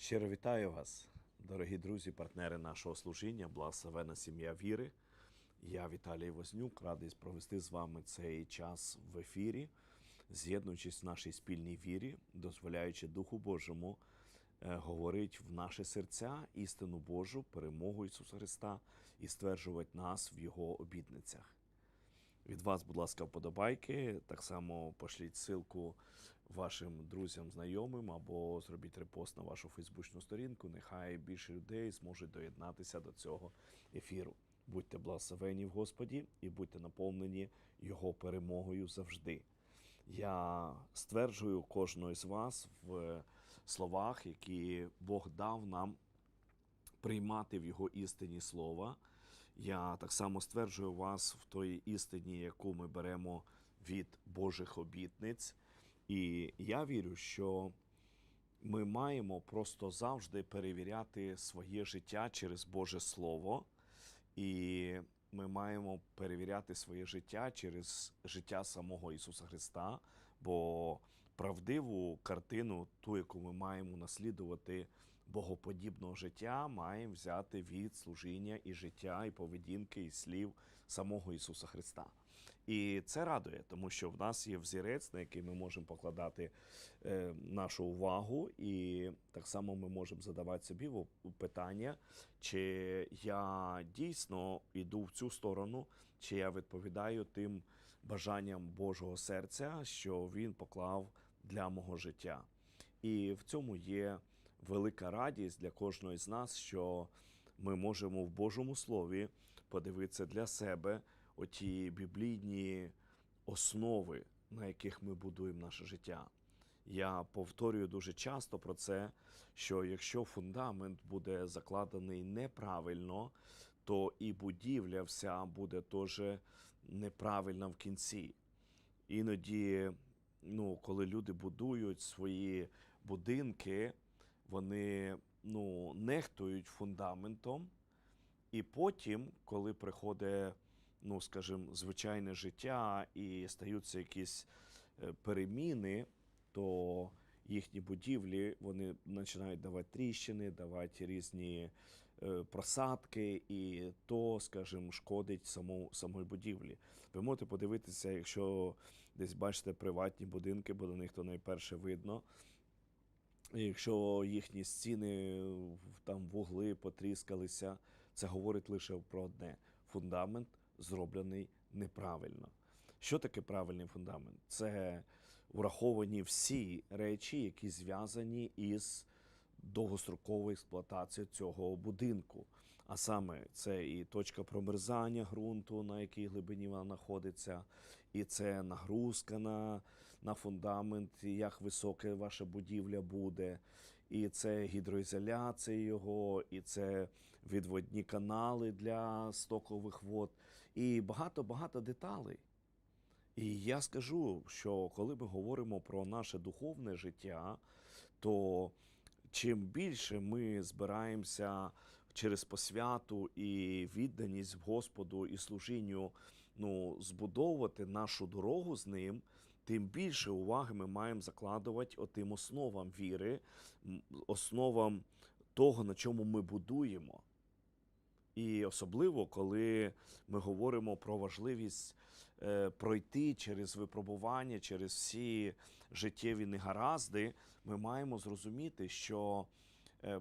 Щиро вітаю вас, дорогі друзі, партнери нашого служіння, благословена сім'я віри. Я Віталій Вознюк, радий провести з вами цей час в ефірі, з'єднуючись в нашій спільній вірі, дозволяючи Духу Божому е, говорити в наші серця істину Божу, перемогу Ісуса Христа і стверджувати нас в Його обітницях. Від вас, будь ласка, вподобайки. Так само пошліть ссылку вашим друзям, знайомим або зробіть репост на вашу фейсбучну сторінку. Нехай більше людей зможуть доєднатися до цього ефіру. Будьте благословені в Господі і будьте наповнені Його перемогою завжди. Я стверджую кожного з вас в словах, які Бог дав нам приймати в його істині слова. Я так само стверджую вас в той істині, яку ми беремо від Божих обітниць. І я вірю, що ми маємо просто завжди перевіряти своє життя через Боже Слово, і ми маємо перевіряти своє життя через життя самого Ісуса Христа, бо правдиву картину, ту, яку ми маємо наслідувати богоподібного життя, маємо взяти від служіння і життя, і поведінки, і слів самого Ісуса Христа. І це радує, тому що в нас є взірець, на який ми можемо покладати е, нашу увагу, і так само ми можемо задавати собі питання, чи я дійсно йду в цю сторону, чи я відповідаю тим бажанням Божого серця, що Він поклав для мого життя. І в цьому є велика радість для кожного з нас, що ми можемо в Божому Слові подивитися для себе оті біблійні основи, на яких ми будуємо наше життя. Я повторюю дуже часто про це, що якщо фундамент буде закладений неправильно, то і будівля вся буде теж неправильна в кінці. Іноді, ну, коли люди будують свої будинки, вони ну, нехтують фундаментом, і потім, коли приходить, ну, скажімо, звичайне життя і стаються якісь е, переміни, то їхні будівлі вони починають давати тріщини, давати різні е, просадки, і то, скажімо, шкодить самому самої будівлі. Ви можете подивитися, якщо десь бачите приватні будинки, бо до них то найперше видно. Якщо їхні стіни там вугли потріскалися, це говорить лише про одне: фундамент зроблений неправильно. Що таке правильний фундамент? Це враховані всі речі, які зв'язані із довгостроковою експлуатацією цього будинку. А саме це і точка промерзання ґрунту, на якій глибині вона знаходиться, і це нагрузка на, на фундамент, як висока ваша будівля буде, і це гідроізоляція його, і це відводні канали для стокових вод, і багато-багато деталей. І я скажу, що коли ми говоримо про наше духовне життя, то чим більше ми збираємося через посвяту і відданість Господу і служінню ну, збудовувати нашу дорогу з ним, тим більше уваги ми маємо закладувати отим основам віри, основам того, на чому ми будуємо. І особливо, коли ми говоримо про важливість е, пройти через випробування, через всі життєві негаразди, ми маємо зрозуміти, що е,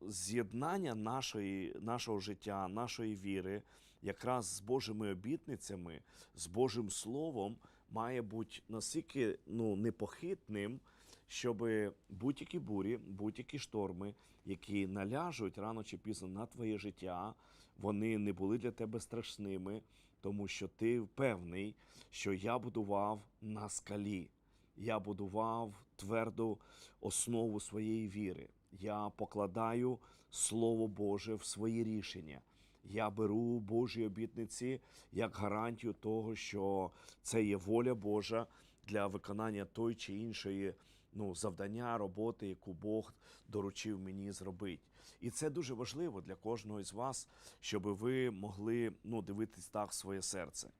з'єднання нашої, нашого життя, нашої віри, якраз з Божими обітницями, з Божим Словом, має бути настільки ну, непохитним, щоб будь-які бурі, будь-які шторми, які наляжуть рано чи пізно на твоє життя, вони не були для тебе страшними, тому що ти певний, що я будував на скалі. Я будував тверду основу своєї віри. Я покладаю Слово Боже в свої рішення. Я беру Божі обітниці як гарантію того, що це є воля Божа для виконання той чи іншої ну, завдання, роботи, яку Бог доручив мені зробити. І це дуже важливо для кожного з вас, щоб ви могли ну, дивитись так своє серце.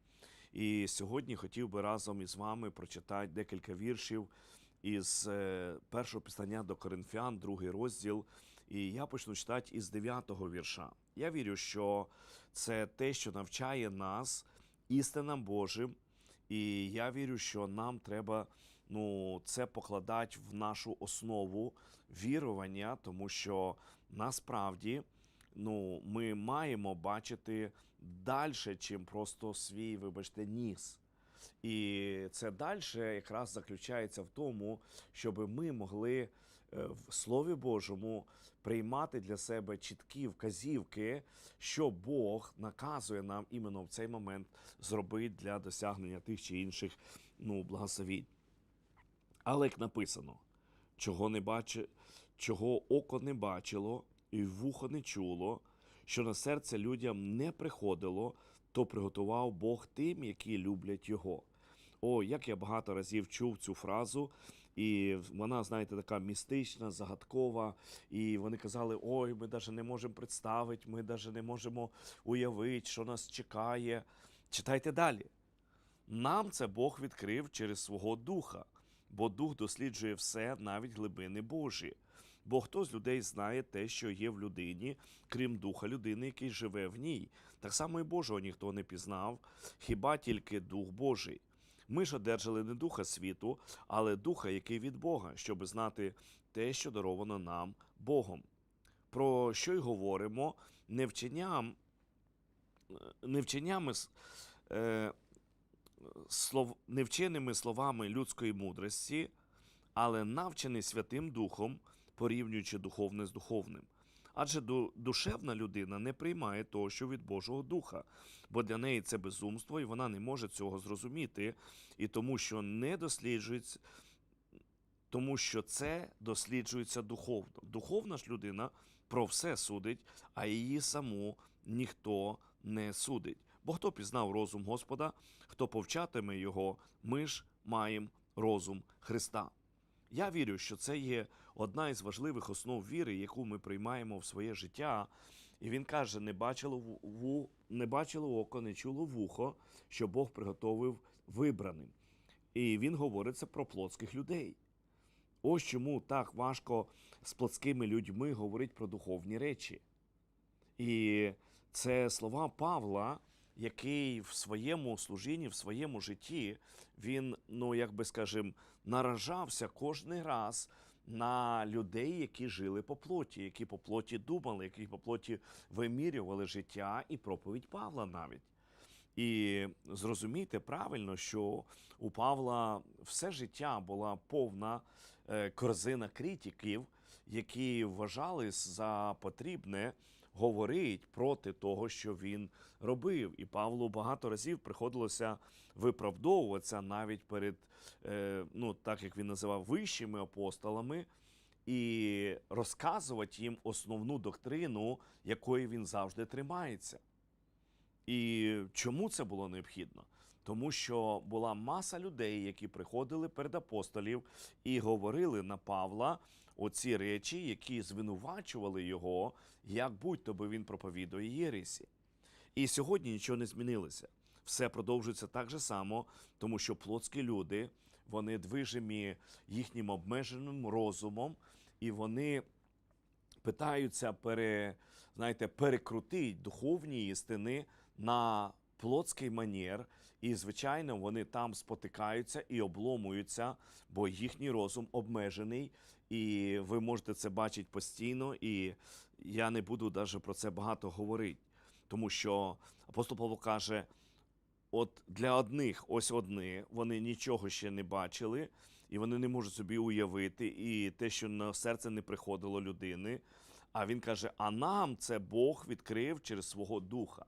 І сьогодні хотів би разом із вами прочитати декілька віршів із е, першого післання до Коринфян, другий розділ. І я почну читати із 9-го вірша. Я вірю, що це те, що навчає нас істинам Божим. І я вірю, що нам треба ну, це покладати в нашу основу вірування, тому що насправді ну, ми маємо бачити далі, чим просто свій, вибачте, ніс. І це далі якраз заключається в тому, щоб ми могли е, в Слові Божому приймати для себе чіткі вказівки, що Бог наказує нам іменно в цей момент зробити для досягнення тих чи інших ну, благословінь. Але як написано, чого не бачи, чого око не бачило, і вухо не чуло, що на серце людям не приходило, то приготував Бог тим, які люблять його. О, як я багато разів чув цю фразу, і вона, знаєте, така містична, загадкова. І вони казали: ой, ми навіть не можемо представити, ми навіть не можемо уявити, що нас чекає. Читайте далі. Нам це Бог відкрив через свого духа, бо дух досліджує все, навіть глибини Божі. Бо хто з людей знає те, що є в людині, крім духа людини, який живе в ній. Так само і Божого ніхто не пізнав, хіба тільки Дух Божий. Ми ж одержали не духа світу, але духа, який від Бога, щоб знати те, що даровано нам Богом. Про що й говоримо, не вченням, е, слов, не вченими словами людської мудрості, але навчений Святим Духом, порівнюючи духовне з духовним. Адже ду- душевна людина не приймає того, що від Божого Духа, бо для неї це безумство, і вона не може цього зрозуміти, і тому що не досліджується, тому що це досліджується духовно. Духовна ж людина про все судить, а її саму ніхто не судить. Бо хто пізнав розум Господа, хто повчатиме його, ми ж маємо розум Христа. Я вірю, що це є одна із важливих основ віри, яку ми приймаємо в своє життя. І він каже: не бачило ву- не бачило око, не чуло вухо, що Бог приготовив вибраним. І він говорить це про плотських людей. Ось чому так важко з плотськими людьми говорити про духовні речі. І це слова Павла, який в своєму служінні, в своєму житті, він, ну як би скажем, наражався кожний раз на людей, які жили по плоті, які по плоті думали, які по плоті вимірювали життя і проповідь Павла навіть. І зрозумійте правильно, що у Павла все життя була повна е, корзина критиків, які вважали за потрібне говорити проти того, що він робив. І Павлу багато разів приходилося виправдовуватися навіть перед, е, ну так як він називав вищими апостолами, і розказувати їм основну доктрину, якої він завжди тримається. І чому це було необхідно? Тому що була маса людей, які приходили перед апостолів і говорили на Павла оці речі, які звинувачували його, як будь-то би він проповідує Єресі. І сьогодні нічого не змінилося. Все продовжується так же само, тому що плотські люди, вони движимі їхнім обмеженим розумом, і вони питаються пере, знаєте, перекрутити духовні істини на плотський манер, і, звичайно, вони там спотикаються і обломуються, бо їхній розум обмежений, і ви можете це бачити постійно. І я не буду навіть про це багато говорити, тому що апостол Павло каже. От для одних, ось одні, вони нічого ще не бачили, і вони не можуть собі уявити, і те, що на серце не приходило людини. А він каже: а нам це Бог відкрив через свого духа.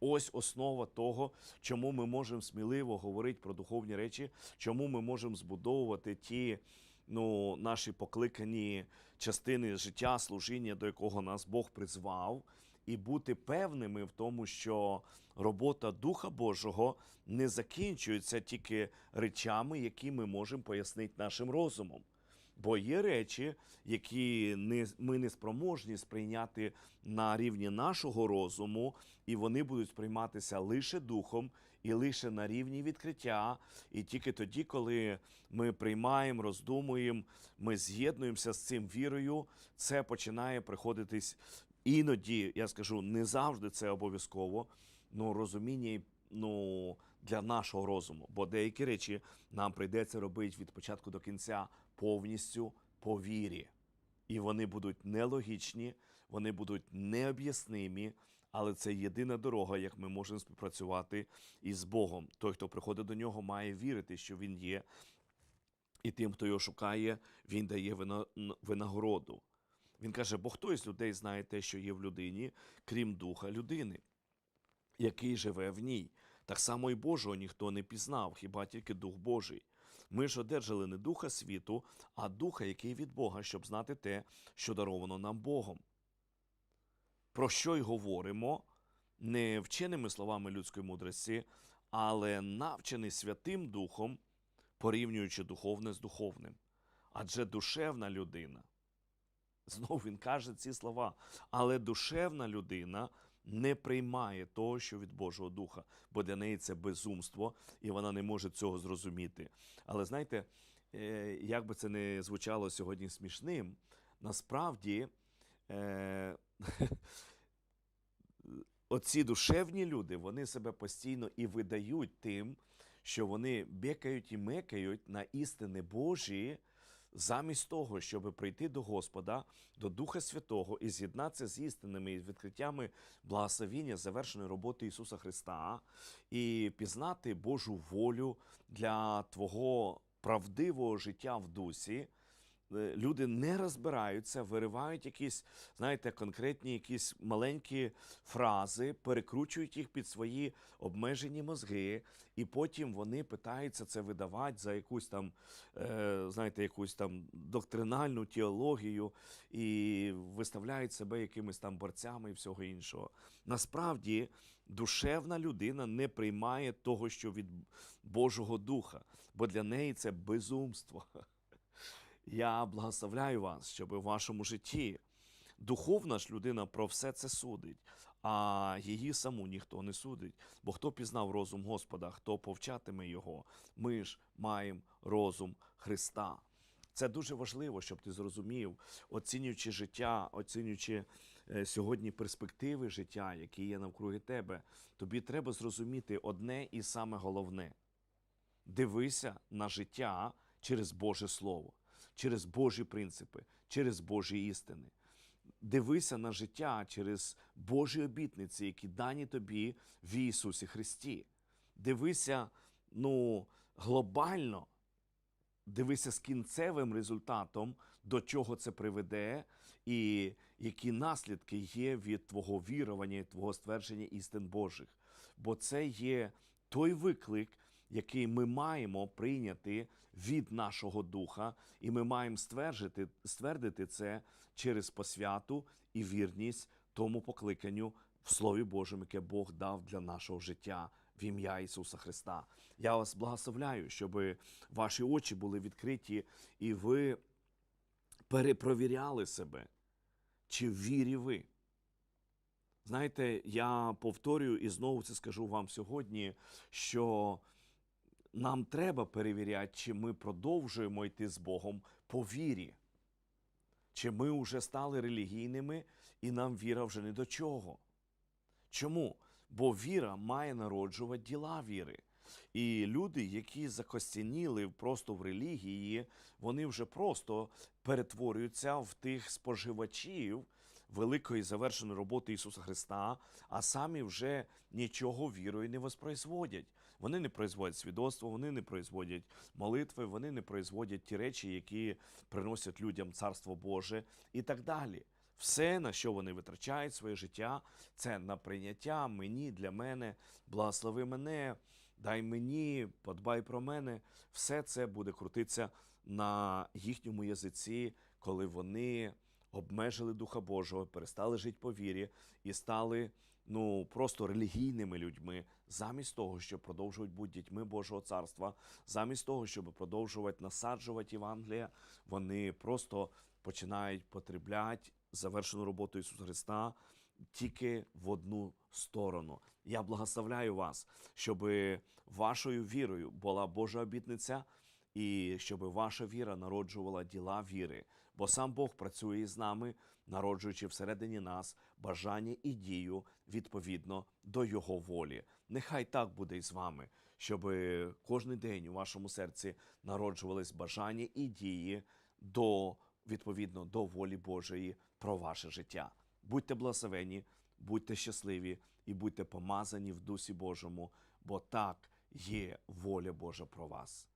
Ось основа того, чому ми можемо сміливо говорити про духовні речі, чому ми можемо збудовувати ті ну, наші покликані частини життя, служіння, до якого нас Бог призвав, і бути певними в тому, що робота Духа Божого не закінчується тільки речами, які ми можемо пояснити нашим розумом. Бо є речі, які не, ми не спроможні сприйняти на рівні нашого розуму, і вони будуть сприйматися лише духом, і лише на рівні відкриття. І тільки тоді, коли ми приймаємо, роздумуємо, ми з'єднуємося з цим вірою, це починає приходитись іноді, я скажу, не завжди це обов'язково, ну розуміння ну, для нашого розуму. Бо деякі речі нам прийдеться робити від початку до кінця повністю по вірі. І вони будуть нелогічні, вони будуть необ'яснимі, але це єдина дорога, як ми можемо співпрацювати із Богом. Той, хто приходить до нього, має вірити, що він є. І тим, хто його шукає, він дає винагороду. Він каже: бо хто із людей знає те, що є в людині, крім духа людини, який живе в ній. Так само і Божого ніхто не пізнав, хіба тільки Дух Божий. Ми ж одержали не духа світу, а духа, який від Бога, щоб знати те, що даровано нам Богом. Про що й говоримо, не вченими словами людської мудрості, але навчений Святим Духом, порівнюючи духовне з духовним. Адже душевна людина, знов він каже ці слова, але душевна людина не приймає того, що від Божого Духа, бо для неї це безумство, і вона не може цього зрозуміти. Але знаєте, е, як би це не звучало сьогодні смішним, насправді е, оці душевні люди, вони себе постійно і видають тим, що вони бекають і мекають на істини Божі, замість того, щоб прийти до Господа, до Духа Святого і з'єднатися з істинами і відкриттями благословіння завершеної роботи Ісуса Христа і пізнати Божу волю для Твого правдивого життя в дусі. Е, Люди не розбираються, виривають якісь, знаєте, конкретні якісь маленькі фрази, перекручують їх під свої обмежені мозги, і потім вони питаються це видавати за якусь там, е, знаєте, якусь там доктринальну теологію і виставляють себе якимись там борцями і всього іншого. Насправді, душевна людина не приймає того, що від Божого Духа, бо для неї це безумство. Я благословляю вас, щоб у вашому житті духовна ж людина про все це судить, а її саму ніхто не судить. Бо хто пізнав розум Господа, хто повчатиме його, ми ж маємо розум Христа. Це дуже важливо, щоб ти зрозумів, оцінюючи життя, оцінюючи е, сьогодні перспективи життя, які є навкруги тебе, тобі треба зрозуміти одне і саме головне дивися на життя через Боже Слово, через Божі принципи, через Божі істини. Дивися на життя через Божі обітниці, які дані тобі в Ісусі Христі. Дивися ну, глобально, дивися з кінцевим результатом, до чого це приведе, і які наслідки є від твого вірування, і твого ствердження істин Божих. Бо це є той виклик, який ми маємо прийняти від нашого духа, і ми маємо стверджити, ствердити це через посвяту і вірність тому покликанню в Слові Божому, яке Бог дав для нашого життя в ім'я Ісуса Христа. Я вас благословляю, щоб ваші очі були відкриті, і ви перепровіряли себе, чи вірі ви. Знаєте, я повторюю і знову це скажу вам сьогодні, що нам треба перевіряти, чи ми продовжуємо йти з Богом по вірі, чи ми вже стали релігійними і нам віра вже не до чого. Чому? Бо віра має народжувати діла віри. І люди, які закостяніли просто в релігії, вони вже просто перетворюються в тих споживачів великої завершеної роботи Ісуса Христа, а самі вже нічого вірою не воспроизводять. Вони не производять свідоцтво, вони не производять молитви, вони не производять ті речі, які приносять людям Царство Боже і так далі. Все, на що вони витрачають своє життя, це на прийняття мені, для мене, благослови мене, дай мені, подбай про мене. Все це буде крутитися на їхньому язиці, коли вони обмежили Духа Божого, перестали жити по вірі і стали ну просто релігійними людьми, замість того, щоб продовжувати бути дітьми Божого царства, замість того, щоб продовжувати насаджувати Євангелія, вони просто починають потребляти завершену роботу Ісуса Христа тільки в одну сторону, Я благословляю вас, щоб вашою вірою була Божа обітниця, і щоб ваша віра народжувала діла віри. Бо сам Бог працює із нами, народжуючи всередині нас бажання і дію відповідно до Його волі. Нехай так буде і з вами, щоб кожен день у вашому серці народжувались бажання і дії до відповідно до волі Божої про ваше життя. Будьте благословені, будьте щасливі і будьте помазані в Дусі Божому, бо так є воля Божа про вас.